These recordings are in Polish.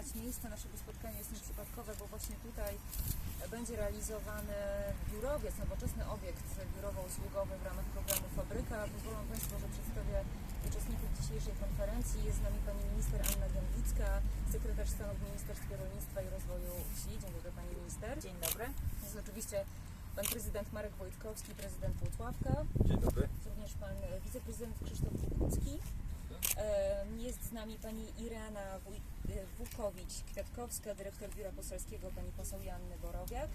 miejsce naszego spotkania jest nieprzypadkowe, bo właśnie tutaj będzie realizowany biurowiec, nowoczesny obiekt biurowo-usługowy w ramach programu Fabryka. Pozwolą Państwo, że przedstawię uczestników dzisiejszej konferencji. Jest z nami Pani Minister Anna Gębicka, sekretarz stanu w Ministerstwie Rolnictwa i Rozwoju Wsi. Dzień dobry Pani Minister. Dzień dobry. Jest oczywiście Pan Prezydent Marek Wojtkowski, Prezydent Włocławka. Dzień dobry. Jest również Pan Wiceprezydent Krzysztof Wukucki. Jest z nami Pani Irena e, Wukowicz-Kwiatkowska, Dyrektor Biura Poselskiego, Pani Poseł Janny Borowiak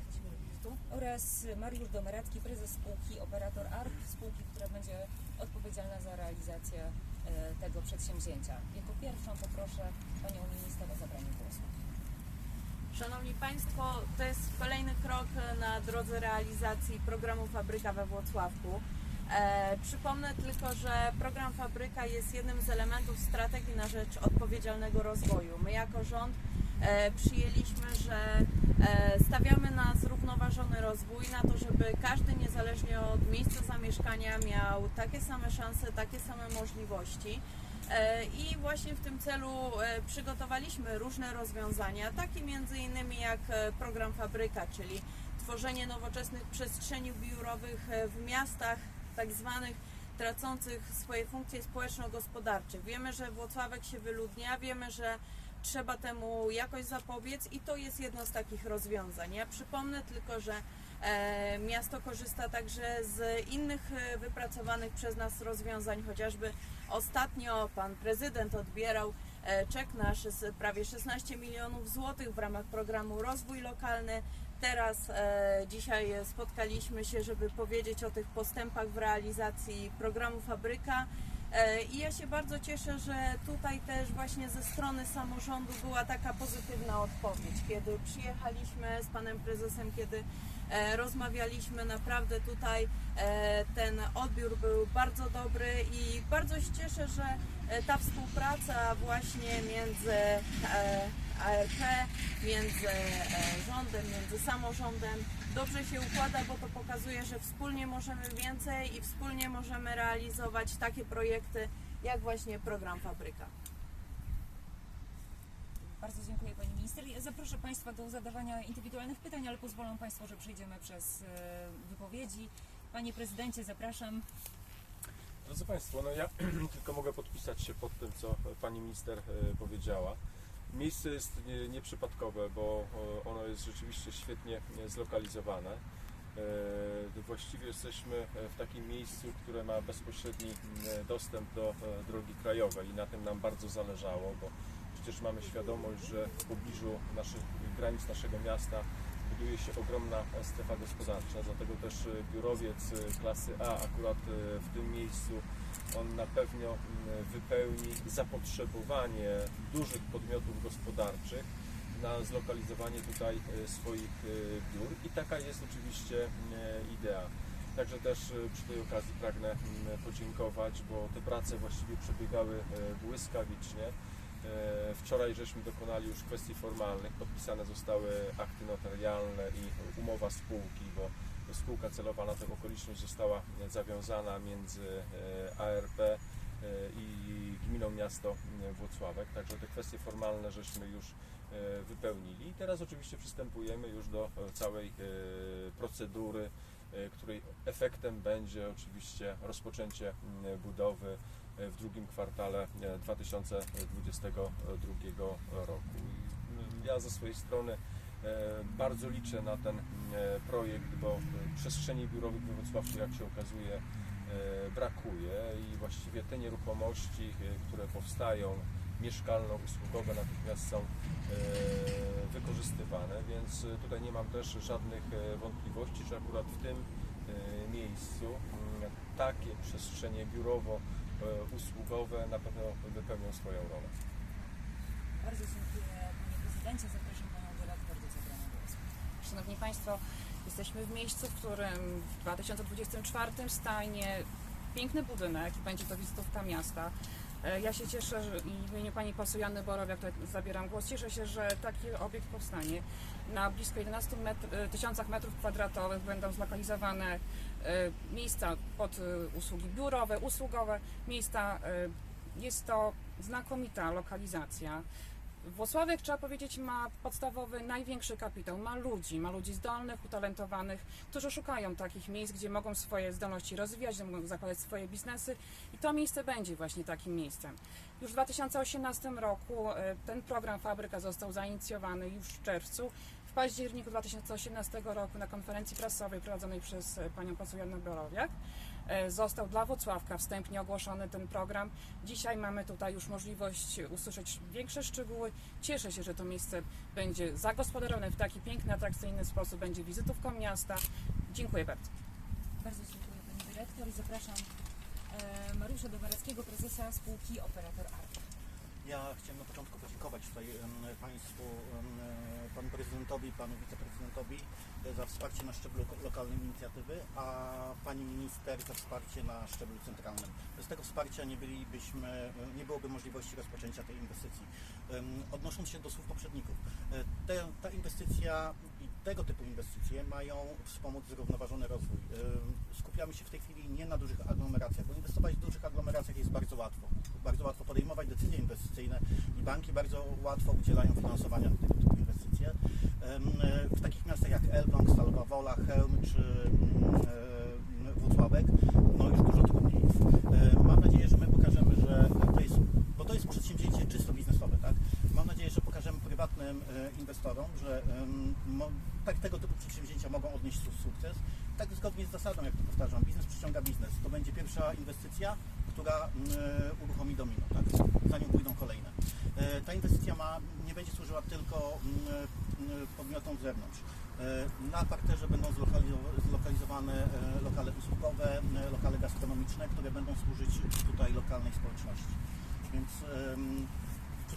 oraz Mariusz Domeracki, Prezes spółki Operator ARP, spółki, która będzie odpowiedzialna za realizację e, tego przedsięwzięcia. Jako pierwszą poproszę Panią Minister o zabranie głosu. Szanowni Państwo, to jest kolejny krok na drodze realizacji programu Fabryka we Włocławku. E, przypomnę tylko, że program Fabryka jest jednym z elementów strategii na rzecz odpowiedzialnego rozwoju. My jako rząd e, przyjęliśmy, że e, stawiamy na zrównoważony rozwój, na to, żeby każdy niezależnie od miejsca zamieszkania miał takie same szanse, takie same możliwości. I właśnie w tym celu przygotowaliśmy różne rozwiązania, takie między innymi jak program Fabryka, czyli tworzenie nowoczesnych przestrzeni biurowych w miastach tak zwanych tracących swoje funkcje społeczno-gospodarcze. Wiemy, że Włocławek się wyludnia, wiemy, że trzeba temu jakoś zapobiec i to jest jedno z takich rozwiązań. Ja przypomnę tylko, że e, miasto korzysta także z innych e, wypracowanych przez nas rozwiązań, chociażby ostatnio pan prezydent odbierał e, czek nasz z prawie 16 milionów złotych w ramach programu Rozwój Lokalny. Teraz e, dzisiaj spotkaliśmy się, żeby powiedzieć o tych postępach w realizacji programu Fabryka. E, I ja się bardzo cieszę, że tutaj też właśnie ze strony samorządu była taka pozytywna odpowiedź. Kiedy przyjechaliśmy z panem prezesem, kiedy rozmawialiśmy, naprawdę tutaj e, ten odbiór był bardzo dobry i bardzo się cieszę, że e, ta współpraca właśnie między e, ARP, między e, rządem, między samorządem dobrze się układa, bo to pokazuje, że wspólnie możemy więcej i wspólnie możemy realizować takie projekty jak właśnie program Fabryka. Bardzo dziękuję Pani Minister. Zaproszę Państwa do zadawania indywidualnych pytań, ale pozwolą Państwo, że przejdziemy przez e, wypowiedzi. Panie Prezydencie, zapraszam. Drodzy Państwo, no ja tylko mogę podpisać się pod tym, co Pani Minister e, powiedziała. Miejsce jest nie- nieprzypadkowe, bo e, ono jest rzeczywiście świetnie zlokalizowane. Właściwie jesteśmy w takim miejscu, które ma bezpośredni dostęp do drogi krajowej i na tym nam bardzo zależało, bo przecież mamy świadomość, że w pobliżu naszych granic naszego miasta buduje się ogromna strefa gospodarcza, dlatego też e, biurowiec e, klasy A akurat e, w tym miejscu on na pewno mm, wypełni zapotrzebowanie dużych podmiotów gospodarczych na zlokalizowanie tutaj swoich biur i taka jest oczywiście idea. Także też przy tej okazji pragnę mm, podziękować, bo te prace właściwie przebiegały błyskawicznie. E, Wczoraj żeśmy dokonali już kwestii formalnych, podpisane zostały akty notarialne i umowa spółki, bo spółka celowa na tę okoliczność została zawiązana między e, ARP e, i gminą miasto Włocławek. Także te kwestie formalne żeśmy już wypełnili. I teraz oczywiście przystępujemy już do całej procedury, której efektem będzie oczywiście rozpoczęcie m, budowy e, w drugim kwartale e, 2022 roku. I m, ja ze swojej strony e, bardzo liczę na ten e, projekt, bo e, przestrzeni biurowych we Wrocławiu, jak się okazuje, e, brakuje i właściwie te nieruchomości, e, które powstają, mieszkalno-usługowe natychmiast są e, wykorzystywane, więc e, tutaj nie mam też żadnych e, wątpliwości, że akurat w tym miejscu mm, takie przestrzenie biurowo-usługowe na pewno wypełnią swoją rolę. Bardzo dziękuję Panie Prezydencie. Zapraszam Panią Dyrektor do zabrania głosu. Szanowni Państwo, jesteśmy w miejscu, w którym w 2024 stanie piękny budynek i będzie to wizytówka miasta. E, Ja się cieszę i w imieniu Pani poseł Janny Borowiak tutaj zabieram głos. Cieszę się, że taki obiekt powstanie. Na blisko 11 metr, e, tysiącach metrów kwadratowych będą zlokalizowane e, miejsca pod usługi biurowe, usługowe, miejsca. Jest to znakomita lokalizacja. Włocławek, trzeba powiedzieć, ma podstawowy, największy kapitał. Ma ludzi, ma ludzi zdolnych, utalentowanych, którzy szukają takich miejsc, gdzie mogą swoje zdolności rozwijać, gdzie mogą zakładać swoje biznesy i to miejsce będzie właśnie takim miejscem. Już w 2018 roku e, ten program Fabryka został zainicjowany już w czerwcu. W październiku 2018 roku na konferencji prasowej prowadzonej przez e, panią poseł Jannę Borowiak został dla Włocławka wstępnie ogłoszony ten program. Dzisiaj mamy tutaj już możliwość usłyszeć większe szczegóły. Cieszę się, że to miejsce będzie zagospodarowane w taki piękny, atrakcyjny sposób, będzie wizytówką miasta. Dziękuję bardzo. Bardzo dziękuję Pani Dyrektor i zapraszam e, Mariusza Domareckiego, prezesa spółki Operator Art. Ja chciałem na początku podziękować tutaj Państwu, e, Panu Prezydentowi, Panu Wiceprezydentowi e, za wsparcie na szczeblu lo- lokalnej inicjatywy, a Pani Minister za wsparcie na szczeblu centralnym. Bez tego wsparcia nie bylibyśmy, e, nie byłoby możliwości rozpoczęcia tej inwestycji. Odnosząc się do słów poprzedników, ta inwestycja tego typu inwestycje mają wspomóc zrównoważony rozwój. Skupiamy się w tej chwili nie na dużych aglomeracjach, bo inwestować w dużych aglomeracjach jest bardzo łatwo. Bardzo łatwo podejmować decyzje inwestycyjne i banki bardzo łatwo udzielają finansowania na tego typu inwestycje. W takich miastach jak Elbląg, Stalowa Wola, Chełm czy Włocławek, no już dużo trudniej jest. Mam nadzieję, że my pokażemy, że to jest, bo to jest przedsięwzięcie czysto biznesowe, tak? Mam nadzieję, że pokażemy prywatnym e, inwestorom, że tak tego typu przedsięwzięcia mogą odnieść su- sukces. Tak zgodnie z zasadą, jak to powtarzam, biznes przyciąga biznes. To będzie pierwsza inwestycja, która e, uruchomi domino, tak? Zanim pójdą kolejne. E, Ta inwestycja ma, nie będzie służyła tylko podmiotom z zewnątrz. Na parterze będą zlokalizo- zlokalizowane lokale usługowe, lokale gastronomiczne, które będą służyć tutaj lokalnej społeczności. Więc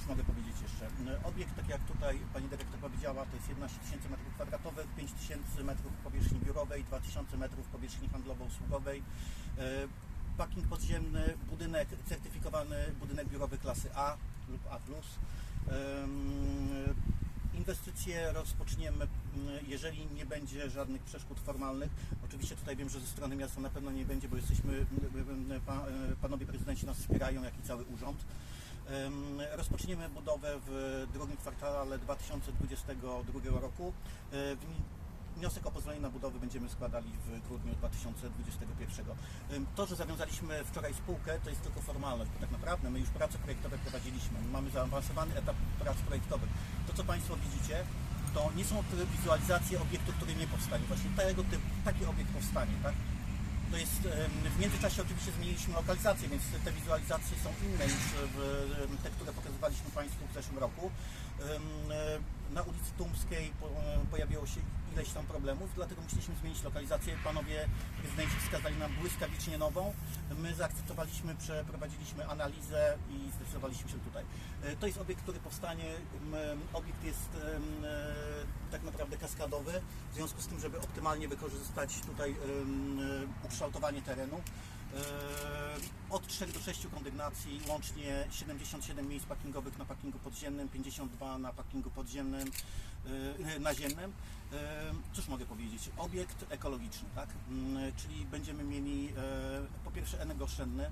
mogę powiedzieć jeszcze? E, Obiekt, tak jak tutaj Pani Dyrektor powiedziała, to jest 11 tysięcy metrów kwadratowych, 5 tysięcy metrów powierzchni biurowej, 2000 metrów powierzchni handlowo-usługowej. E, Parking podziemny, budynek certyfikowany, budynek biurowy klasy A lub A+. Em, Inwestycje rozpoczniemy, m, jeżeli nie będzie żadnych przeszkód formalnych. Oczywiście tutaj wiem, że ze strony miasta na pewno nie będzie, bo jesteśmy, e, panowie prezydenci nas wspierają, jak i cały urząd. Em, Rozpoczniemy budowę w drugim kwartale 2022 roku. E, wni- Wniosek o pozwolenie na budowę będziemy składali w grudniu 2021. Ym, To, że zawiązaliśmy wczoraj spółkę, to jest tylko formalność, bo tak naprawdę my już prace projektowe prowadziliśmy. Mamy zaawansowany etap prac projektowych. To, co Państwo widzicie, to nie są te wizualizacje obiektu, który nie powstanie. Właśnie tego typu, taki obiekt powstanie, tak? To jest, w międzyczasie oczywiście zmieniliśmy lokalizację, więc te wizualizacje są inne niż te, które pokazywaliśmy Państwu w zeszłym roku. E, Na ulicy Tumskiej po, pojawiło się ileś tam problemów, dlatego musieliśmy zmienić lokalizację. Panowie prezydenci wskazali nam błyskawicznie nową. My zaakceptowaliśmy, przeprowadziliśmy analizę i zdecydowaliśmy się tutaj. E, To jest obiekt, który powstanie. Obiekt jest e, tak naprawdę kaskadowy, w związku z tym, żeby optymalnie wykorzystać tutaj e, ukształtowanie terenu. E, Od 3 do 6 kondygnacji, łącznie 77 miejsc parkingowych na parkingu podziemnym, 52 na parkingu podziemnym, e, naziemnym. E, Cóż mogę powiedzieć? Obiekt ekologiczny, tak? Mm, Czyli będziemy mieli po pierwsze energooszczędny,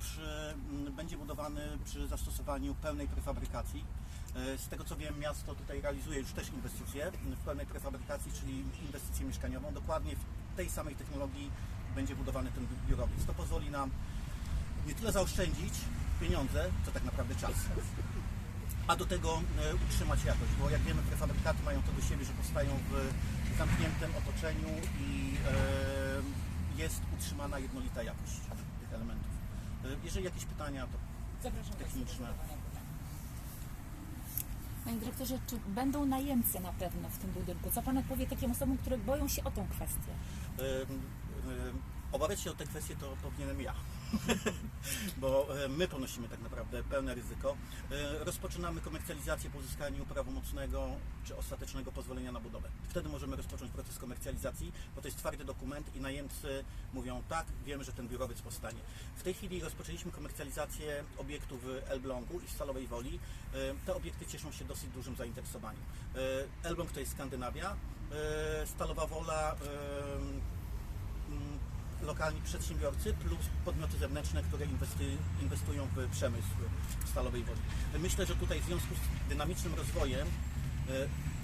przy, m, będzie budowany przy zastosowaniu pełnej prefabrykacji. Z tego co wiem, miasto tutaj realizuje już też inwestycje w pełnej prefabrykacji, czyli inwestycję mieszkaniową. Dokładnie w tej samej technologii będzie budowany ten biurowiec. To pozwoli nam nie tyle zaoszczędzić pieniądze, co tak naprawdę czas. A do tego e, utrzymać jakość, bo jak wiemy, prefabrykaty mają to do siebie, że powstają w zamkniętym otoczeniu i e, jest utrzymana jednolita jakość tych elementów. E, Jeżeli jakieś pytania, to Zapraszam Techniczne. Panie dyrektorze, czy będą najemcy na pewno w tym budynku? Co Pan odpowie takim osobom, które boją się o tą kwestię? Obawiać się o tę kwestię to powinienem ja, bo e, my ponosimy tak naprawdę pełne ryzyko. E, Rozpoczynamy komercjalizację po uzyskaniu prawomocnego czy ostatecznego pozwolenia na budowę. Wtedy możemy rozpocząć proces komercjalizacji, bo to jest twardy dokument i najemcy mówią tak, wiemy, że ten biurowiec powstanie. W tej chwili rozpoczęliśmy komercjalizację obiektów w Elblągu i w Stalowej Woli. E, Te obiekty cieszą się dosyć dużym zainteresowaniem. Elbląg to jest Skandynawia, Stalowa Wola lokalni przedsiębiorcy plus podmioty zewnętrzne, które inwestują w przemysł stalowej woli. Myślę, że tutaj w związku z dynamicznym rozwojem,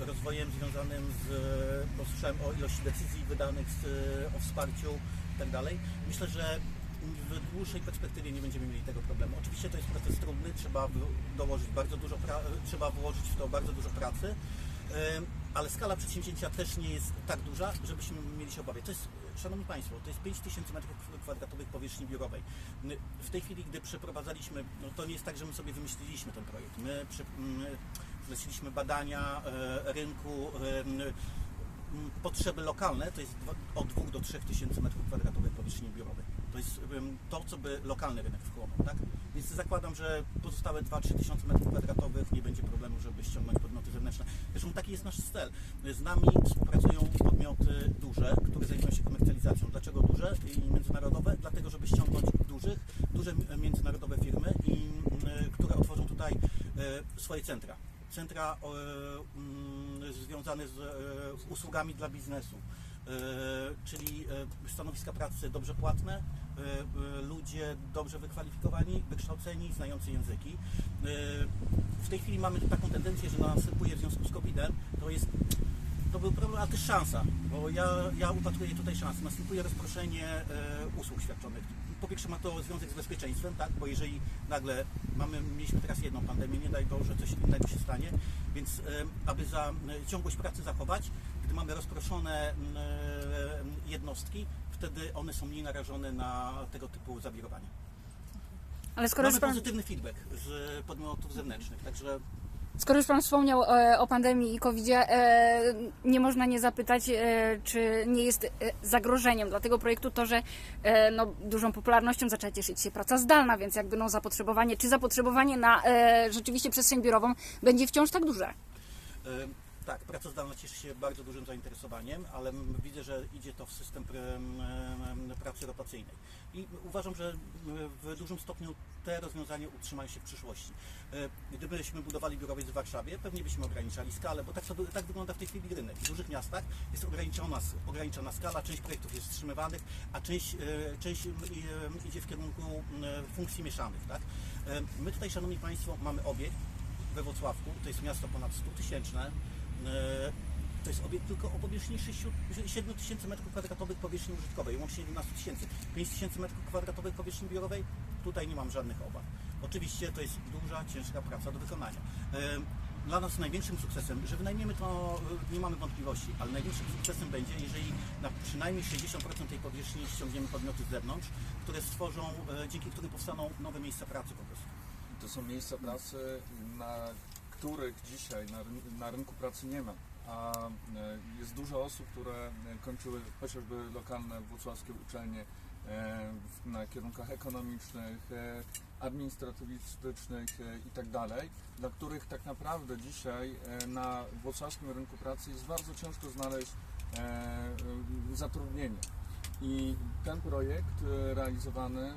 e, rozwojem związanym z, bo słyszałem o ilości decyzji wydanych, z, o wsparciu itd. Myślę, że w dłuższej perspektywie nie będziemy mieli tego problemu. Oczywiście to jest proces trudny, trzeba dołożyć bardzo dużo, trzeba włożyć w to bardzo dużo pracy, ale skala przedsięwzięcia też nie jest tak duża, żebyśmy mieli się obawiać. To jest, Szanowni Państwo, to jest 5000 m2 powierzchni biurowej. W tej chwili, gdy przeprowadzaliśmy, no to nie jest tak, że my sobie wymyśliliśmy ten projekt. My przy, zleciliśmy badania e, rynku, m, potrzeby lokalne, to jest od 2 do 3 tysięcy metrów kwadratowych powierzchni biurowej. To jest to, co by lokalny rynek wchłonął, tak? Więc zakładam, że pozostałe 2-3 tysiące metrów kwadratowych nie będzie problemu, żeby ściągnąć podmioty zewnętrzne. Zresztą taki jest nasz cel. Z nami współpracują podmioty duże, które zajmują się komercjalizacją. Dlaczego duże i międzynarodowe? Dlatego, żeby ściągnąć dużych, duże międzynarodowe firmy, i, m, które otworzą tutaj e, swoje centra. Centra e, mm, związane z e, usługami dla biznesu, e, czyli e, stanowiska pracy dobrze płatne, e, e, ludzie dobrze wykwalifikowani, wykształceni, znający języki. E, W tej chwili mamy taką tendencję, że następuje w związku z COVID-em, to jest to był problem, ale też szansa, bo ja, ja upatruję tutaj szansę. Następuje rozproszenie e, usług świadczonych. Po pierwsze ma to związek z bezpieczeństwem, tak? bo jeżeli nagle mamy, mieliśmy teraz jedną pandemię, nie daj Boże, coś innego się stanie, więc e, aby za e, ciągłość pracy zachować, gdy mamy rozproszone e, jednostki, wtedy one są mniej narażone na tego typu zawirowania. Ale skoro Mamy pan, pozytywny feedback z podmiotów zewnętrznych, także skoro już Pan wspomniał e, o pandemii i COVID-zie, e, nie można nie zapytać, e, czy nie jest zagrożeniem dla tego projektu to, że no, dużą popularnością zaczęła cieszyć się praca zdalna, więc jakby no, zapotrzebowanie, czy zapotrzebowanie na rzeczywiście przestrzeń biurową będzie wciąż tak duże? Tak, praca zdalna cieszy się bardzo dużym zainteresowaniem, ale widzę, że idzie to w system pracy rotacyjnej. I uważam, że w dużym stopniu te rozwiązania utrzymają się w przyszłości. E, Gdybyśmy budowali biurowiec w Warszawie, pewnie byśmy ograniczali skalę, bo tak, tak wygląda w tej chwili rynek. W dużych miastach jest ograniczona, ograniczona skala, część projektów jest wstrzymywanych, a część, e, część e, idzie w kierunku funkcji mieszanych. Tak? My tutaj, Szanowni Państwo, mamy obiekt we Wrocławku, to jest miasto ponad 100 tysięczne, to jest obiekt tylko o powierzchni 7 tysięcy m2 powierzchni użytkowej, łącznie 11 tysięcy. 5 tysięcy m2 powierzchni biurowej, tutaj nie mam żadnych obaw. Oczywiście to jest duża, ciężka praca do wykonania. E, Dla nas największym sukcesem, że wynajmiemy to, e, nie mamy wątpliwości, ale największym sukcesem będzie, jeżeli na przynajmniej 60% tej powierzchni ściągniemy podmioty z zewnątrz, które stworzą, e, dzięki którym powstaną nowe miejsca pracy po prostu. To są miejsca pracy, na których dzisiaj na, ryn- na rynku pracy nie ma. A e, jest dużo osób, które e, kończyły chociażby lokalne włocławskie uczelnie e, na kierunkach ekonomicznych, administratywistycznych e, i tak dla których tak naprawdę dzisiaj na włocławskim rynku pracy jest bardzo ciężko znaleźć zatrudnienie. I ten projekt realizowany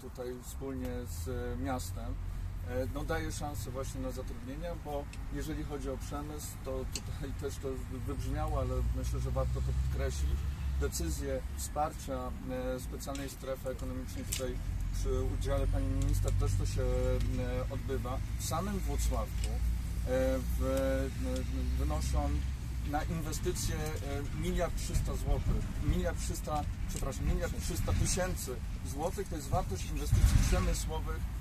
tutaj wspólnie z miastem no, daje szansę właśnie na zatrudnienia, bo jeżeli chodzi o przemysł, to tutaj też to wybrzmiało, ale myślę, że warto to podkreślić. Decyzje wsparcia e, specjalnej strefy ekonomicznej tutaj przy udziale pani minister też to się e, odbywa. W samym Włocławku e, e, wynoszą na inwestycje e, miliard trzysta złotych, miliard trzysta, przepraszam, miliard trzysta tysięcy złotych to jest wartość inwestycji przemysłowych e,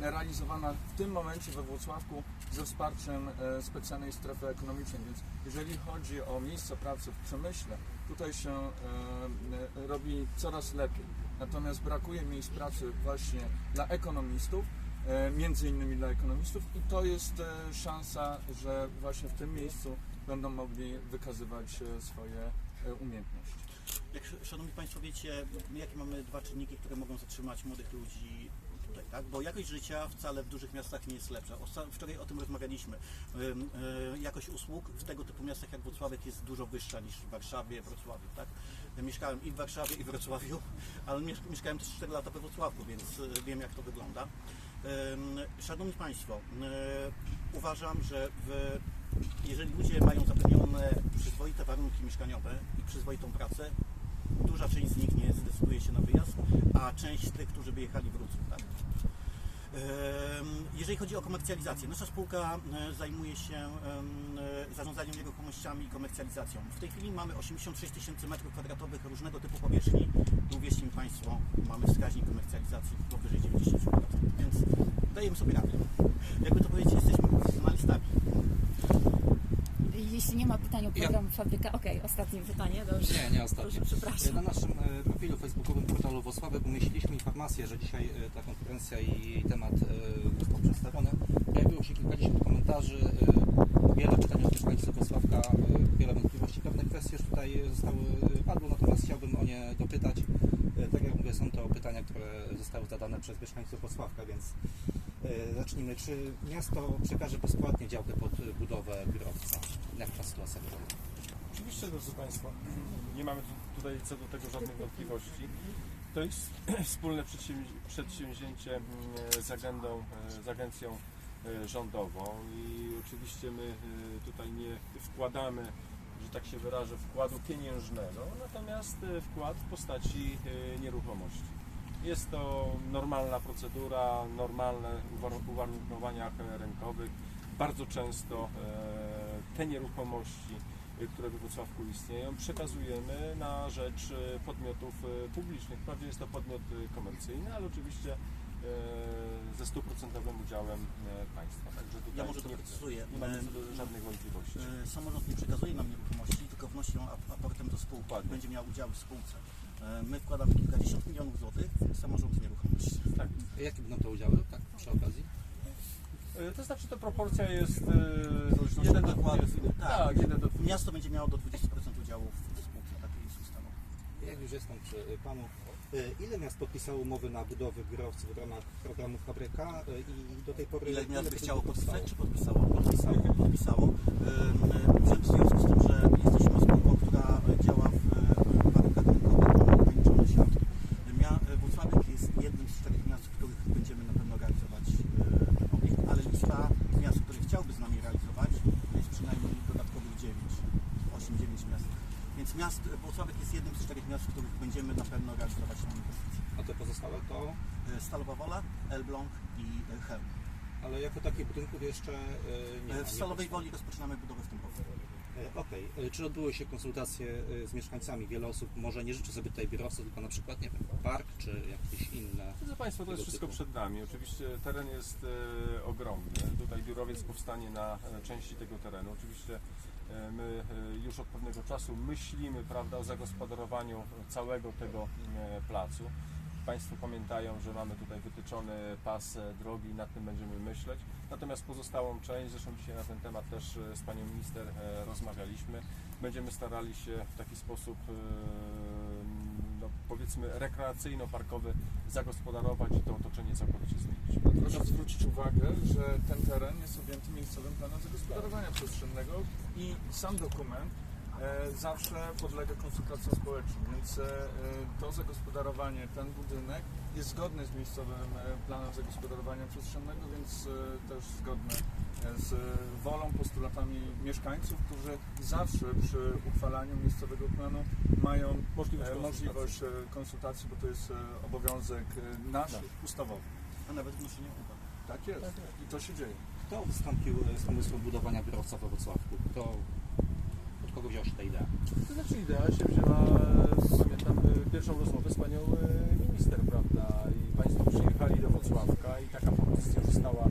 realizowana w tym momencie we Włocławku ze wsparciem e, specjalnej strefy ekonomicznej, więc jeżeli chodzi o miejsca pracy w przemyśle, tutaj się e, robi coraz lepiej. Natomiast brakuje miejsc pracy właśnie dla ekonomistów, e, między innymi dla ekonomistów i to jest szansa, że właśnie w tym miejscu będą mogli wykazywać swoje umiejętności. Jak sz- szanowni Państwo wiecie, jakie mamy dwa czynniki, które mogą zatrzymać młodych ludzi tak? Bo jakość życia wcale w dużych miastach nie jest lepsza. Wczoraj o tym rozmawialiśmy. Y, Jakość usług w tego typu miastach jak Wrocławek jest dużo wyższa niż w Warszawie, Wrocławiu, tak? Mieszkałem i w Warszawie, i w Wrocławiu, ale miesz- mieszkałem też 4 lata we Wrocławku, więc y, wiem jak to wygląda. Szanowni Państwo, y, uważam, że w, jeżeli ludzie mają zapewnione przyzwoite warunki mieszkaniowe i przyzwoitą pracę, duża część z nich nie zdecyduje się na wyjazd, a część tych, którzy by jechali wrócą. Tak? Jeżeli chodzi o komercjalizację, nasza spółka e, zajmuje się e, zarządzaniem nieruchomościami i komercjalizacją. W tej chwili mamy 86 tysięcy metrów kwadratowych różnego typu powierzchni i uwierzcie mi Państwo, mamy wskaźnik komercjalizacji powyżej 90%, więc dajemy sobie radę. Jakby to powiedzieć, jesteśmy profesjonalistami. Jeśli nie ma pytań o program Fabryka, okej, ostatnie pytanie, dobrze. Nie, nie ostatnio. Proszę, przepraszam. Na naszym e, profilu facebookowym portalu Wosławek umieściliśmy informację, że dzisiaj e, ta konferencja i jej temat e, został przedstawiony. Pojawiło się kilkadziesiąt komentarzy, wiele pytań od mieszkańców Wosławka, e, wiele wątpliwości. Pewne kwestie już tutaj zostały padły, natomiast chciałbym o nie dopytać. Tak jak mówię, są to pytania, które zostały zadane przez mieszkańców Wosławka, więc zacznijmy. Czy miasto przekaże bezpłatnie działkę pod e, budowę biurowca? Jak ta sytuacja wygląda? Oczywiście, drodzy Państwo, nie mamy tu- tutaj co do tego żadnych wątpliwości. To jest wspólne przedsięwzi- przedsięwzięcie mm, z agendą, e, z agencją e, rządową i oczywiście my e, tutaj nie wkładamy, że tak się wyrażę, wkładu pieniężnego, natomiast e, wkład w postaci e, nieruchomości. Jest to normalna procedura, normalne uwar- uwarunkowania rynkowych. Bardzo często e, te nieruchomości, e, które we Wrocławku istnieją, przekazujemy na rzecz e, podmiotów publicznych. Wprawdzie jest to podmiot komercyjny, ale oczywiście ze stuprocentowym udziałem państwa. Także tutaj Ja może nie, doprecyzuję. nie mamy żadnych wątpliwości. Samorząd nie przekazuje nam nieruchomości, tylko wnosi ją ap- aportem do spółki. Dokładnie. Będzie miał udział w spółce. E, My wkładamy kilkadziesiąt milionów złotych, samorząd w nieruchomości. Tak. Jakie będą to udziały, tak przy okazji? E, To znaczy, to proporcja jest e, Jeden do do wkładu. 20. Tak. Tak, jeden do 20. Miasto będzie miało do 20% udziału w spółce, takiej jest ustawa. Jak już jestem przy y, Panu, y, ile miast podpisało umowy na budowę biurowców w ramach programu Fabryka y, i do tej pory... Ile miast by chciało podpisać, czy podpisało? Podpisało. podpisało. W związku z tym, że jesteśmy spółką, która działa w e, warunkach rynkowych, mamy ograniczone środki. Mia- e, Włocławek jest jednym z czterech miast, w których będziemy na pewno realizować e, ten obiekt, ale lista miast, które chciałby z nami realizować, to jest przynajmniej dodatkowych 9, 8-9 miast. Więc miast, Włocławek jest jednym z czterech miast, w których będziemy na pewno realizować tą inwestycję. A te pozostałe to... E, Stalowa Wola, Elbląg i e, Chełm. Ale jako takich budynków jeszcze y, nie ma. E, W nie Stalowej. Woli rozpoczynamy budowę w tym roku. E, Okej, Y, czy odbyły się konsultacje z mieszkańcami? Wiele osób może nie życzy sobie tutaj biurowców, tylko na przykład, nie wiem, park czy jakieś inne... Drodzy Państwo, to jest wszystko typu. przed nami. Oczywiście teren jest e, ogromny. Tutaj biurowiec powstanie na e, części tego terenu. Oczywiście e, my e, już od pewnego czasu myślimy prawda, o zagospodarowaniu całego tego e, placu. Państwo pamiętają, że mamy tutaj wytyczony pas e, drogi, nad tym będziemy myśleć. Natomiast pozostałą część, zresztą dzisiaj na ten temat też e, z Panią Minister e, rozmawialiśmy, będziemy starali się w taki sposób e, powiedzmy rekreacyjno-parkowy zagospodarować i to otoczenie całkowicie zmienić. Proszę zwrócić uwagę, że ten teren jest objęty miejscowym planem zagospodarowania przestrzennego i sam dokument e, zawsze podlega konsultacjom społecznym, więc e, to zagospodarowanie, ten budynek jest zgodny z miejscowym e, planem zagospodarowania przestrzennego, więc e, też zgodny e, z wolą, postulatami mieszkańców, którzy zawsze przy uchwalaniu miejscowego planu mają Możliwość e, konsultacji. możliwość e, konsultacji, bo to jest e, obowiązek e, nasz Tak. ustawowy. A nawet wnoszenie uwag. Tak jest. I to się dzieje. Kto wystąpił e, z pomysłem budowania biurowca we Wrocławku? Kto, od kogo wzięła się ta idea? To znaczy idea się wzięła, e, pamiętam e, pierwszą rozmowę z Panią e, Minister, prawda, i Państwo przyjechali do Wrocławka i taka propozycja została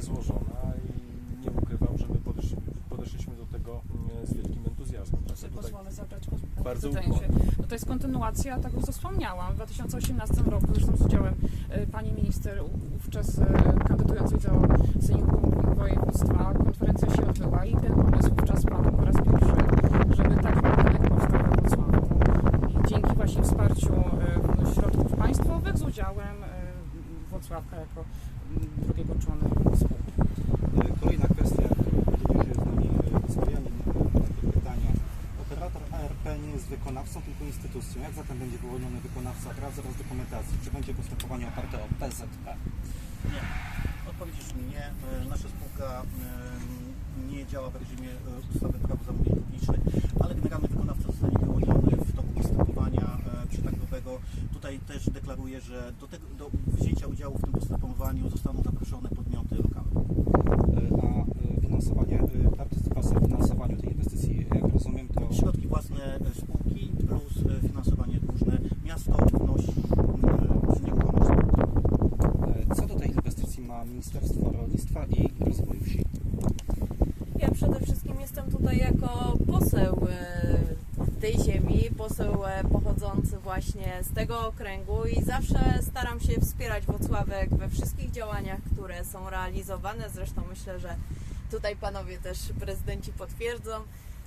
złożona i nie ukrywam, że my podeszli, podeszliśmy do tego e, z wielkim entuzjazmem. Tutaj pozwolę zabrać głos. Bardzo ukłonnie. No to jest kontynuacja tego, co wspomniałam. W 2018 roku, zresztą z udziałem e, pani minister, wówczas e, kandydującej do Sejmu Województwa, konferencja się odbyła i ten pomysł wówczas padł po raz pierwszy, żeby taki budynek powstał we Wrocławiu. I dzięki właśnie wsparciu e, środków państwowych z udziałem Wrocławka jako m, drugiego człona spółki. E, Kolejna kwestia, podzielił się z nami e, Wysławianin, e, takie pytania. Operator ARP nie jest wykonawcą, tylko instytucją. Jak zatem będzie wyłoniony wykonawca prac oraz dokumentacji? Czy będzie postępowanie oparte o PZP? Nie. Odpowiedź brzmi nie. E, Nasza spółka e, nie działa w reżimie e, ustawy prawo zamówień publicznych, ale generalny wykonawca zostanie wyłoniony w toku postępowania Dlatego tutaj też deklaruję, że do, tego, do wzięcia udziału w tym postępowaniu zostaną zaproszone podmioty lokalne. A finansowanie, e, partycypacja w finansowaniu tej inwestycji, jak rozumiem, to Środki własne e, spółki plus e, finansowanie dłużne. Miasto wnosi e, przy nieruchomości. e, co do tej inwestycji ma Ministerstwo Rolnictwa i Rozwoju Wsi? Ja przede wszystkim jestem tutaj jako poseł e, tej ziemi, poseł e, pochodzący właśnie z tego okręgu i zawsze staram się wspierać Wocławek we wszystkich działaniach, które są realizowane. Zresztą myślę, że tutaj panowie też prezydenci potwierdzą.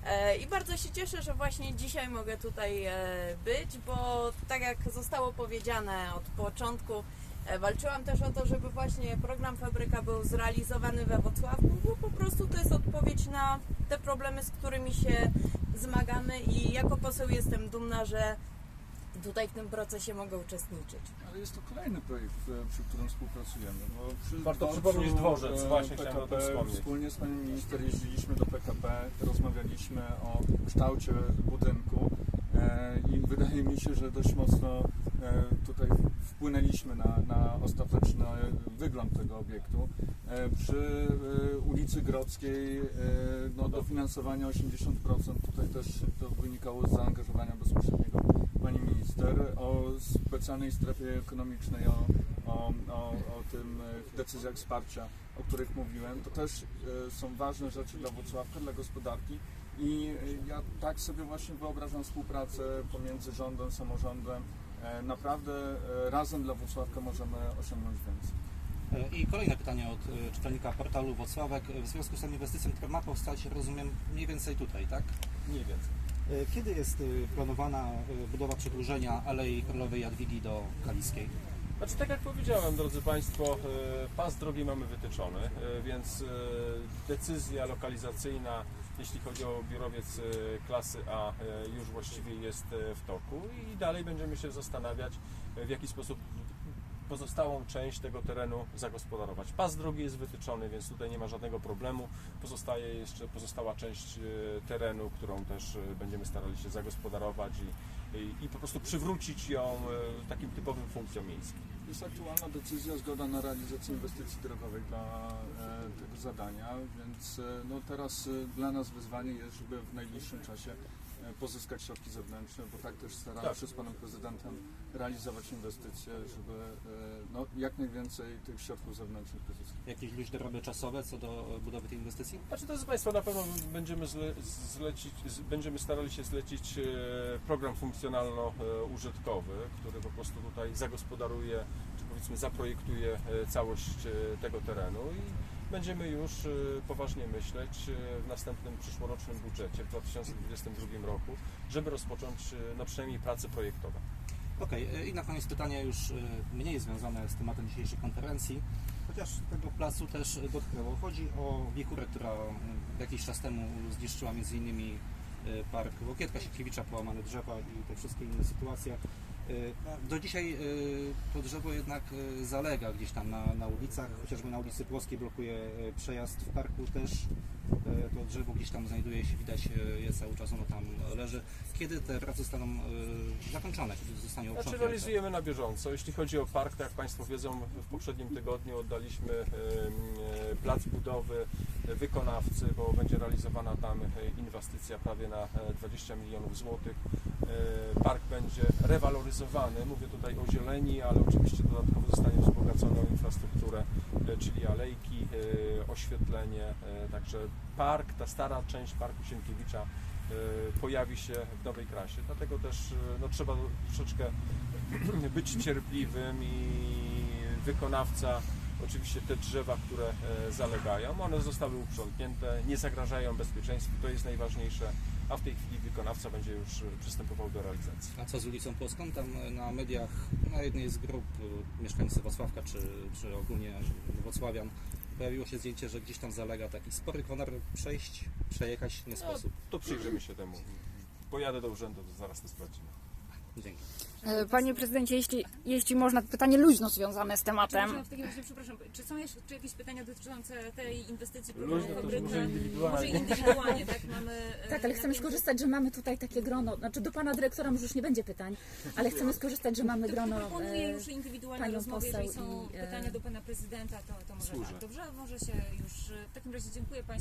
E, I bardzo się cieszę, że właśnie dzisiaj mogę tutaj e, być, bo tak jak zostało powiedziane od początku, Walczyłam też o to, żeby właśnie program Fabryka był zrealizowany we Wrocławku, bo po prostu to jest odpowiedź na te problemy, z którymi się zmagamy i jako poseł jestem dumna, że tutaj w tym procesie mogę uczestniczyć. Ale jest to kolejny projekt, e, przy którym współpracujemy. Bo przy Warto dworcu, przypomnieć dworzec, e, właśnie PKP. Wspólnie z panią minister jeździliśmy do PKP, rozmawialiśmy o kształcie budynku e, mi się, że dość mocno e, tutaj wpłynęliśmy na, na ostateczny wygląd tego obiektu. E, Przy e, ulicy Grodzkiej e, no, dofinansowanie 80%, tutaj też to wynikało z zaangażowania bezpośredniego pani minister o specjalnej strefie ekonomicznej, o, o, o, o tym e, decyzjach wsparcia, o których mówiłem. To też e, są ważne rzeczy dla Wrocławka, dla gospodarki i e, ja tak sobie właśnie wyobrażam współpracę pomiędzy rządem, samorządem. E, Naprawdę e, razem dla Wrocławka możemy osiągnąć więcej. I kolejne pytanie od czytelnika portalu Wocławek. W związku z tą inwestycją, która ma powstać, rozumiem, mniej więcej tutaj, tak? Mniej więcej. Kiedy jest planowana budowa przedłużenia Alei Królowej Jadwigi do Kaliskiej? Znaczy, tak jak powiedziałem, drodzy Państwo, pas drogi mamy wytyczony, więc decyzja lokalizacyjna, jeśli chodzi o biurowiec e, klasy A, e, już właściwie jest e, w toku i dalej będziemy się zastanawiać, w jaki sposób pozostałą część tego terenu zagospodarować. Pas drogi jest wytyczony, więc tutaj nie ma żadnego problemu. Pozostaje jeszcze pozostała część terenu, którą też będziemy starali się zagospodarować i, i, po prostu przywrócić ją e, takim typowym funkcjom miejskim. Jest aktualna decyzja, zgoda na realizację inwestycji drogowej dla tego zadania, więc e, no, teraz e, dla nas wyzwanie jest, żeby w najbliższym czasie pozyskać środki zewnętrzne, bo tak też staramy Tak. się z panem prezydentem realizować inwestycje, żeby e, no, jak najwięcej tych środków zewnętrznych pozyskać. Jakieś luźne ramy czasowe co do budowy tej inwestycji? Znaczy, drodzy Państwo, na pewno będziemy, zle, zlecić, z, będziemy starali się zlecić e, program funkcjonalno-użytkowy, który po prostu tutaj zagospodaruje, czy powiedzmy zaprojektuje e, całość tego terenu i będziemy już e, poważnie myśleć e, w następnym przyszłorocznym budżecie w 2022 roku, żeby rozpocząć e, no przynajmniej prace projektowe. Okej, e, i na koniec pytanie już mniej związane z tematem dzisiejszej konferencji, chociaż tego placu też dotknęło. Chodzi o wiechurę, która jakiś czas temu zniszczyła m.in. e, park Łokietka Sienkiewicza, połamane drzewa i te wszystkie inne sytuacje. E, Do dzisiaj to drzewo jednak e, zalega gdzieś tam na, na ulicach, chociażby na ulicy Płoskiej blokuje przejazd w parku też. To drzewo gdzieś tam znajduje się, widać je cały czas, ono tam leży. Kiedy te prace zostaną zakończone, kiedy zostanie Znaczy realizujemy na bieżąco. Jeśli chodzi o park, tak jak Państwo wiedzą, w poprzednim tygodniu oddaliśmy plac budowy wykonawcy, bo będzie realizowana tam e, inwestycja prawie na e, 20 milionów złotych. E, Park będzie rewaloryzowany, mówię tutaj o zieleni, ale oczywiście dodatkowo zostanie wzbogacony o infrastrukturę, e, czyli alejki, e, oświetlenie, e, także park, ta stara część Parku Sienkiewicza e, pojawi się w nowej krasie. Dlatego też e, no, trzeba troszeczkę być cierpliwym i wykonawca oczywiście te drzewa, które e, zalegają, one zostały uprzątnięte, nie zagrażają bezpieczeństwu, to jest najważniejsze, a w tej chwili wykonawca będzie już e, przystępował do realizacji. A co z ulicą Polską? Tam e, na mediach, na jednej z grup mieszkańcy Wrocławka, czy, czy ogólnie Wrocławian, pojawiło się zdjęcie, że gdzieś tam zalega taki spory konar przejść, przejechać nie No, sposób. To przyjrzymy się temu. Pojadę do urzędu, to zaraz to sprawdzimy. Dzięki. E, Panie prezydencie, jeśli, jeśli można, pytanie luźno związane z tematem. w takim razie, przepraszam, czy są jeszcze czy jakieś pytania dotyczące tej inwestycji to fabryka? może indywidualnie. Może indywidualnie, tak? Mamy, e, Tak, ale chcemy skorzystać, że mamy tutaj takie grono. Znaczy do pana dyrektora może już nie będzie pytań, ale chcemy skorzystać, że mamy To grono. proponuję e, już indywidualne panią rozmowy, jeżeli są i, pytania do pana prezydenta, to, to może tak. Dobrze, może się już, w takim razie dziękuję Państwu.